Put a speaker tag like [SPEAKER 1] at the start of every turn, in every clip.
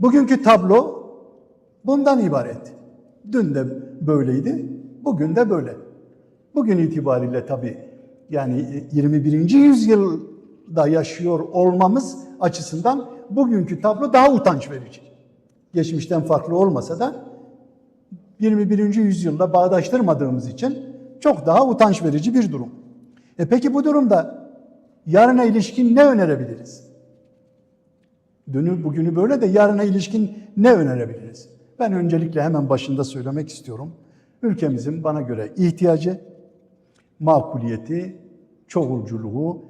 [SPEAKER 1] Bugünkü tablo bundan ibaret. Dün de böyleydi, bugün de böyle. Bugün itibariyle tabii yani 21. yüzyılda yaşıyor olmamız açısından bugünkü tablo daha utanç verici. Geçmişten farklı olmasa da 21. yüzyılda bağdaştırmadığımız için çok daha utanç verici bir durum. E peki bu durumda yarına ilişkin ne önerebiliriz? Dünü bugünü böyle de yarına ilişkin ne önerebiliriz? Ben öncelikle hemen başında söylemek istiyorum. Ülkemizin bana göre ihtiyacı, makuliyeti, çoğulculuğu,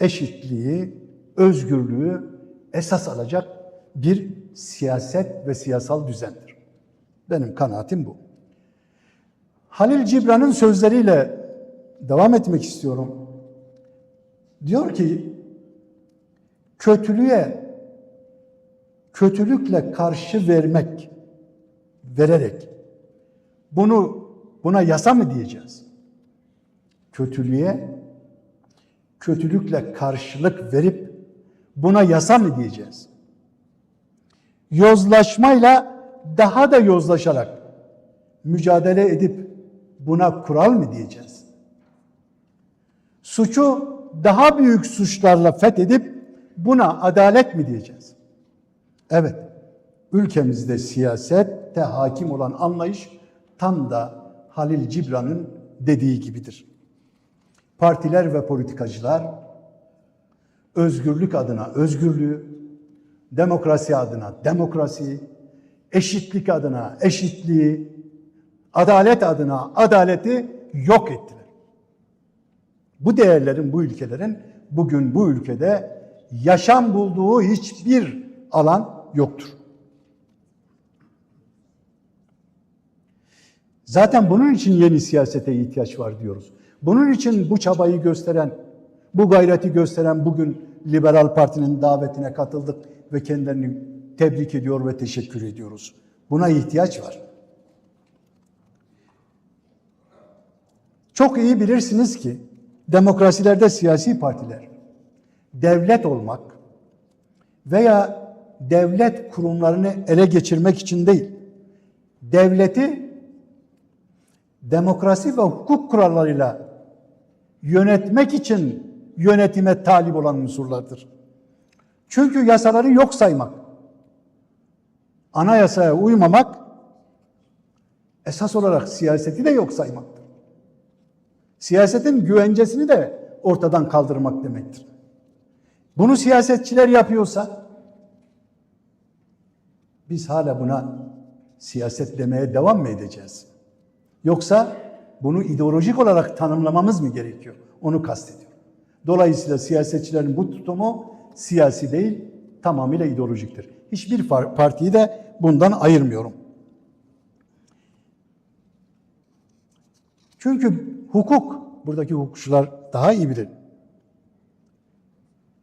[SPEAKER 1] eşitliği, özgürlüğü esas alacak bir siyaset ve siyasal düzendir. Benim kanaatim bu. Halil Cibran'ın sözleriyle devam etmek istiyorum. Diyor ki, kötülüğe kötülükle karşı vermek, vererek bunu buna yasa mı diyeceğiz? Kötülüğe kötülükle karşılık verip buna yasa mı diyeceğiz? Yozlaşmayla daha da yozlaşarak mücadele edip buna kural mı diyeceğiz? Suçu daha büyük suçlarla fethedip buna adalet mi diyeceğiz? Evet, ülkemizde siyasette hakim olan anlayış tam da Halil Cibran'ın dediği gibidir. Partiler ve politikacılar özgürlük adına özgürlüğü, demokrasi adına demokrasiyi, eşitlik adına eşitliği, adalet adına adaleti yok ettiler. Bu değerlerin, bu ülkelerin bugün bu ülkede yaşam bulduğu hiçbir alan yoktur. Zaten bunun için yeni siyasete ihtiyaç var diyoruz. Bunun için bu çabayı gösteren, bu gayreti gösteren bugün Liberal Parti'nin davetine katıldık ve kendilerini tebrik ediyor ve teşekkür ediyoruz. Buna ihtiyaç var. Çok iyi bilirsiniz ki demokrasilerde siyasi partiler devlet olmak veya devlet kurumlarını ele geçirmek için değil, devleti demokrasi ve hukuk kurallarıyla yönetmek için yönetime talip olan unsurlardır. Çünkü yasaları yok saymak, anayasaya uymamak esas olarak siyaseti de yok saymaktır. Siyasetin güvencesini de ortadan kaldırmak demektir. Bunu siyasetçiler yapıyorsa biz hala buna siyaset demeye devam mı edeceğiz? Yoksa bunu ideolojik olarak tanımlamamız mı gerekiyor? Onu kastediyorum. Dolayısıyla siyasetçilerin bu tutumu siyasi değil, tamamıyla ideolojiktir. Hiçbir partiyi de bundan ayırmıyorum. Çünkü hukuk, buradaki hukukçular daha iyi bilir.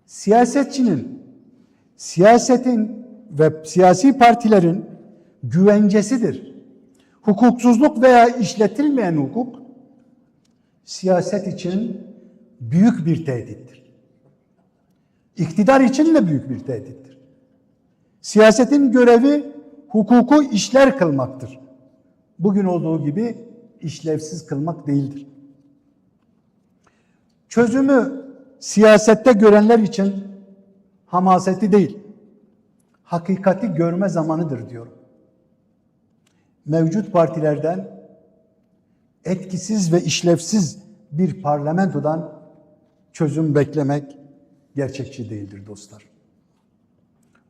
[SPEAKER 1] Siyasetçinin, siyasetin ve siyasi partilerin güvencesidir. Hukuksuzluk veya işletilmeyen hukuk siyaset için büyük bir tehdittir. İktidar için de büyük bir tehdittir. Siyasetin görevi hukuku işler kılmaktır. Bugün olduğu gibi işlevsiz kılmak değildir. Çözümü siyasette görenler için hamaseti değil, hakikati görme zamanıdır diyorum. Mevcut partilerden etkisiz ve işlevsiz bir parlamentodan çözüm beklemek gerçekçi değildir dostlar.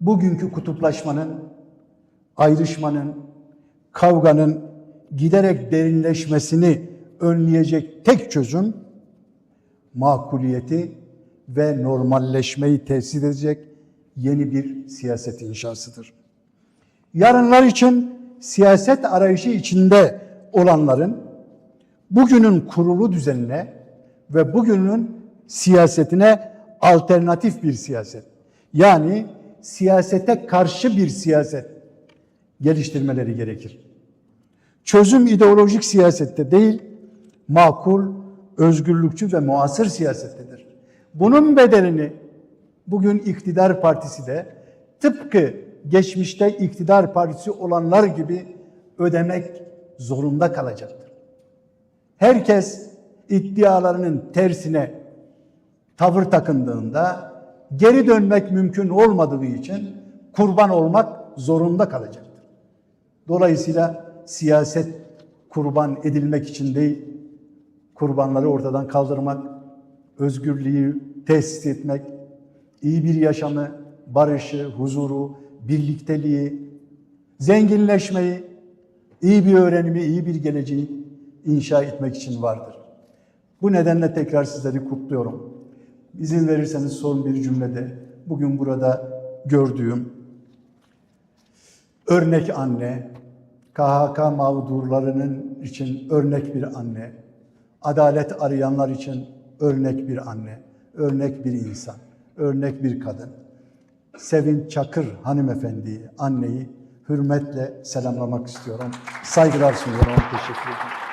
[SPEAKER 1] Bugünkü kutuplaşmanın, ayrışmanın, kavganın giderek derinleşmesini önleyecek tek çözüm makuliyeti ve normalleşmeyi tesis edecek yeni bir siyaset inşasıdır. Yarınlar için siyaset arayışı içinde olanların bugünün kurulu düzenine ve bugünün siyasetine alternatif bir siyaset yani siyasete karşı bir siyaset geliştirmeleri gerekir. Çözüm ideolojik siyasette değil, makul, özgürlükçü ve muasır siyasettedir. Bunun bedelini bugün iktidar partisi de tıpkı geçmişte iktidar partisi olanlar gibi ödemek zorunda kalacaktır. Herkes iddialarının tersine tavır takındığında geri dönmek mümkün olmadığı için kurban olmak zorunda kalacaktır. Dolayısıyla siyaset kurban edilmek için değil, kurbanları ortadan kaldırmak, özgürlüğü tesis etmek, iyi bir yaşamı, barışı, huzuru, birlikteliği, zenginleşmeyi, iyi bir öğrenimi, iyi bir geleceği inşa etmek için vardır. Bu nedenle tekrar sizleri kutluyorum. İzin verirseniz son bir cümlede bugün burada gördüğüm örnek anne, KHK mağdurlarının için örnek bir anne, adalet arayanlar için örnek bir anne, örnek bir insan, örnek bir kadın. Sevin Çakır hanımefendiyi, anneyi hürmetle selamlamak istiyorum. Saygılar sunuyorum. Teşekkür ederim.